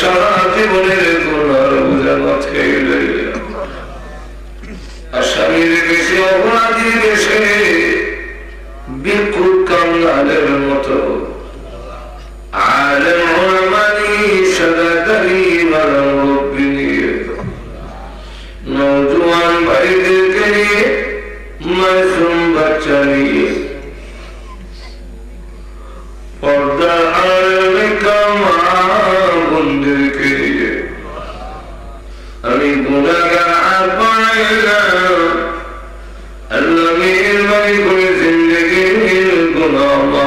সারা জীবনের গোনার বোঝা মাছ খেয়ে আসামির দেশে অপরাধী দেশে বিক্ষুব কান্নালের মতো Allah.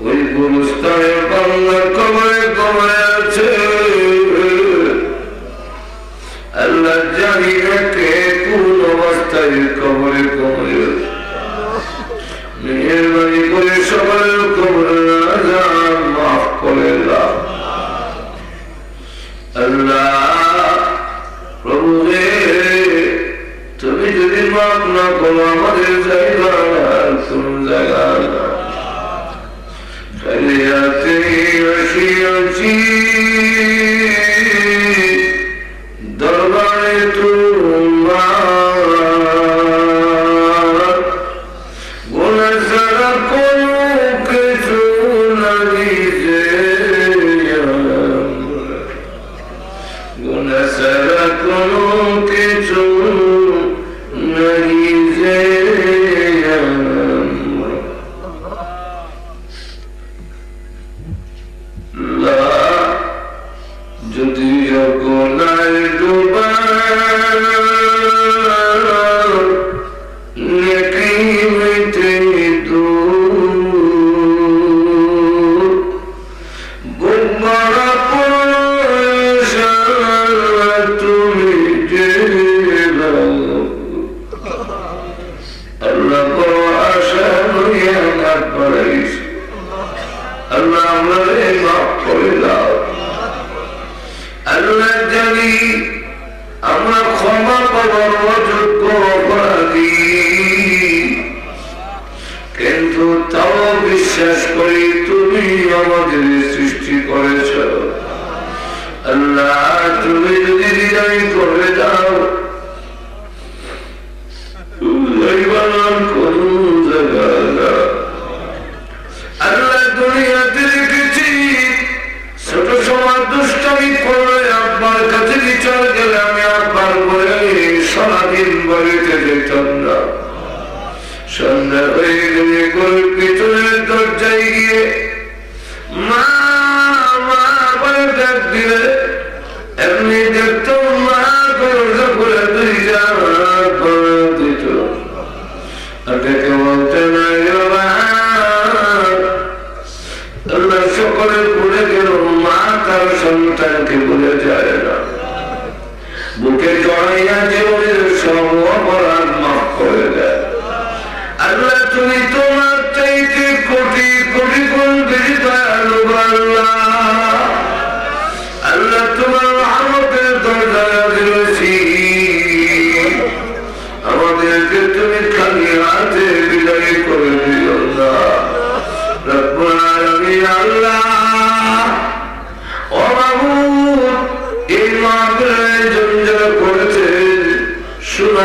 ওই গুরুস্থানে বাংলা কমায় কমায় আছে আল্লাহ জানি একে কোন অবস্থায় কবরে কবরে মেহরবানি করে সবার কবরে মাফ করে আল্লাহ প্রভু তুমি যদি মাফ না করো, আমাদের জায়গা দরবারে কবর অযোগ্য অপরাধী কিন্তু তাও বিশ্বাস করি তুমি আমাদের সৃষ্টি করেছ। আল্লাহ, তুমি যদি হৃদয় করে দাও সব অপরাধ মাফ করে দেয় আল্লাহ, তুমি তোমার চাইতে কোটি কোটি কোন বেশি দয়ালু আল্লাহ আল্লাহ তোমার আমাদের দরজা দিয়েছি আমাদেরকে তুমি খালি হাতে বিদায় করে দিও না। রব্বাল আল্লাহ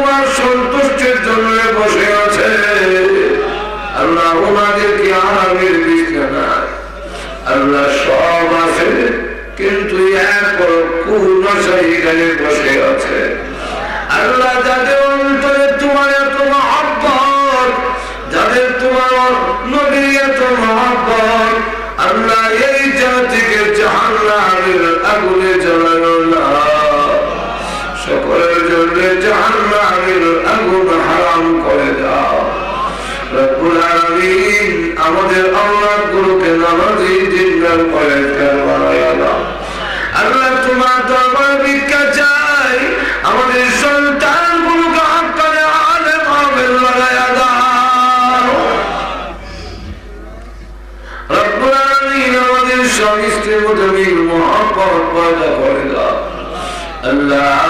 তোমার সন্তুষ্টির জন্য বসে আছে। আল্লাহ ওনাদেরকে আরামের বিছনা আল্লাহ সব আছে, কিন্তু বসে আছে। আল্লাহ যাদের অন্তরে তোমার এত মহাব্বত, যাদের তোমার এত মহাব্বত, আল্লাহ এই জাতিকে জাহান্নামের আগুনে আমাদের আল্লাহ নামাজি জিন্দার আল্লাহ তোমার দরবার ভিক্ষা চাই। আমাদের সন্তান আলামিন আমাদের স্বামী স্ত্রীর মধ্যে মহব্বত পয়দা করে আল্লাহ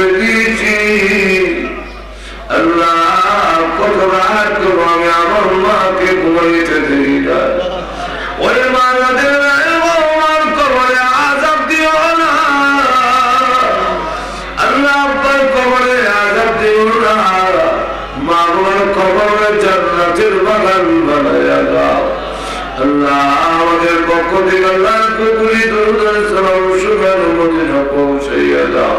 সামনে দিয়েছি আল্লাহ, কত রাত করব আমি আমার মাকে ঘুমাইতে দিই না। ওরে মা যাদের মার কবরে আজাব দিও না। আল্লাহ কবরে আজাব দিও না। মা বাবার কবরে জান্নাতের বাগান বানায়া দাও। আল্লাহ আমাদের পক্ষ থেকে আল্লাহ কুকুরি দরুদার সালাম সুগার মদিনা পৌঁছাইয়া দাও।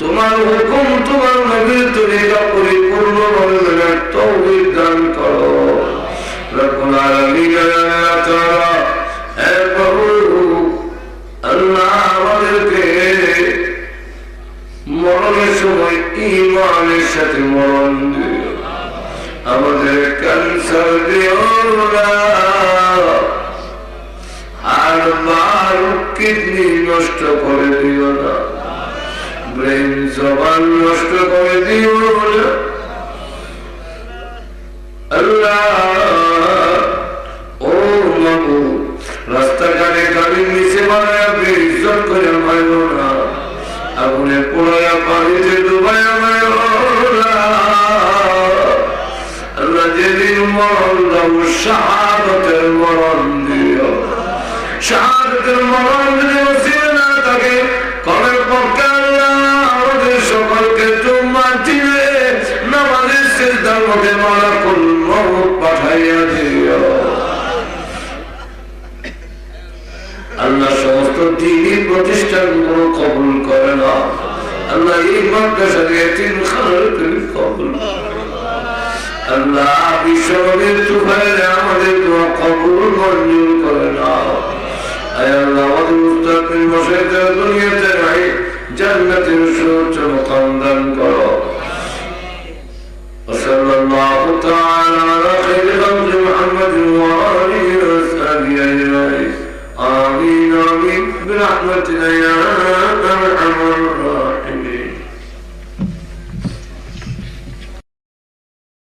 তোমার হুকুম তোমার নবীর তরিকা পরিপূর্ণ ভাবে মেলার তৌফিক দান করো। রব্বুল আলামিন আল্লাহ তাআলা হে প্রভু আল্লাহ আমাদেরকে মরণের সময় সাথে মরণ দিও আমাদের ক্যান্সার দিও না আর বার কিডনি নষ্ট করে দিও না। জবান নষ্ট করে দিও আল্লাহ, ও মাবু রাস্তাঘাটে গাড়ির নিচে বানায় ইজ্জত করে মাইল না। আগুনে পোড়ায়া পানিতে ডুবায়া মাইল আল্লাহ, যেদিন মরণ দাও শাহাদতের মরণ দিও। শাহাদতের মরণ যদি আল্লাহ সমস্ত দিনের প্রতিষ্ঠানগুলো কবুল করে না। আল্লাহ এই মাদ্রাসার কবুল আল্লাহ করে না। দুনিয়াতে দান করো।